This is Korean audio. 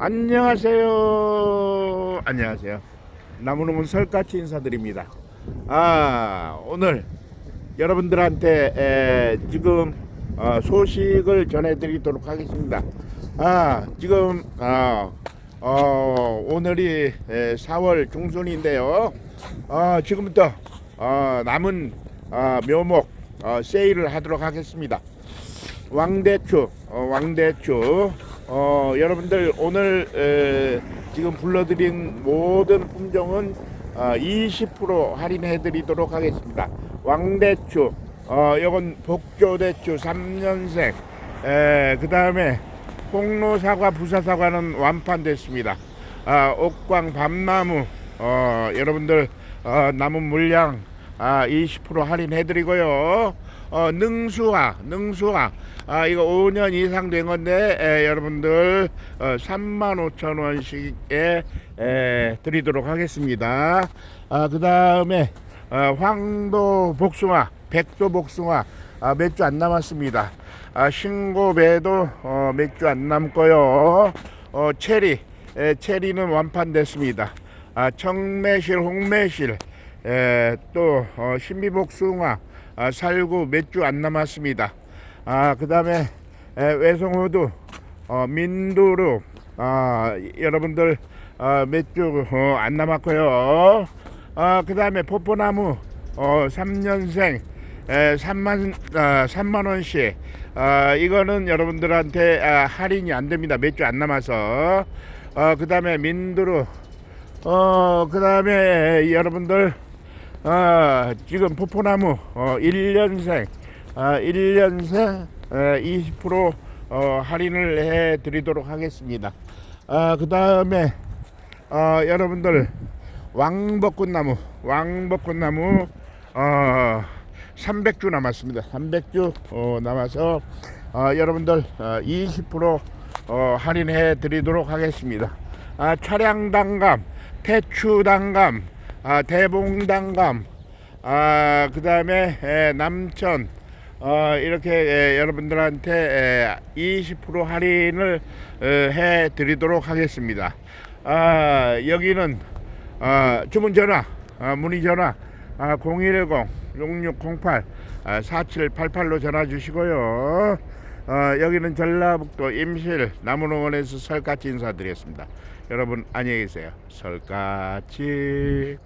안녕하세요. 안녕하세요. 나무놈은 설같이 인사드립니다. 아 오늘 여러분들한테 에, 지금 어, 소식을 전해드리도록 하겠습니다. 아 지금 아, 어, 오늘이 에, 4월 중순인데요. 아, 지금부터 어, 남은 아, 묘목 어, 세일을 하도록 하겠습니다. 왕대추, 어, 왕대추. 어, 여러분들 오늘 에, 지금 불러드린 모든 품종은 어, 20% 할인해 드리도록 하겠습니다. 왕대추, 어, 이건 복조대추 3년생. 그 다음에 홍로사과, 부사사과는 완판됐습니다. 아, 옥광 밤나무, 어, 여러분들 어, 남은 물량 아, 20% 할인해드리고요. 어, 능수화, 능수화. 아, 이거 5년 이상 된 건데, 에, 여러분들, 어, 3만 5천 원씩에 에, 드리도록 하겠습니다. 아, 그 다음에, 어, 황도 복숭아, 백도 복숭아, 아, 몇 주 안 남았습니다. 아, 신고배도 어, 몇 주 안 남고요. 어, 체리, 에, 체리는 완판됐습니다. 아, 청매실, 홍매실, 에, 또 어, 신비복숭아, 아, 살구 몇 주 안 남았습니다. 아, 그 다음에 외송호두, 어, 민두루, 아, 여러분들 어, 몇주안 남았고요. 아, 그 다음에 포포나무 어, 3년생 에, 3만 아, 3만 원씩. 아, 이거는 여러분들한테 아, 할인이 안 됩니다. 몇 주 안 남아서. 어, 그 다음에 민두루 어, 그 다음에 여러분들, 어, 지금 포포나무, 어, 1년생, 어, 1년생, 어, 20% 어, 할인을 해 드리도록 하겠습니다. 어, 그 다음에, 어, 여러분들, 왕벚꽃나무, 왕벚꽃나무, 어, 300주 남았습니다. 300주 어, 남아서, 어, 여러분들, 어, 20% 어, 할인해 드리도록 하겠습니다. 아, 차량단감, 태추단감, 아, 대봉단감, 아, 그 다음에 남천, 어, 이렇게 에, 여러분들한테 에, 20% 할인을 어, 해 드리도록 하겠습니다. 아, 여기는 아, 주문 전화, 아, 문의 전화 아, 010-6608 아, 4788로 전화 주시고요. 어, 여기는 전라북도 임실 남원원에서 설같이 인사드리겠습니다. 여러분 안녕히 계세요. 설같이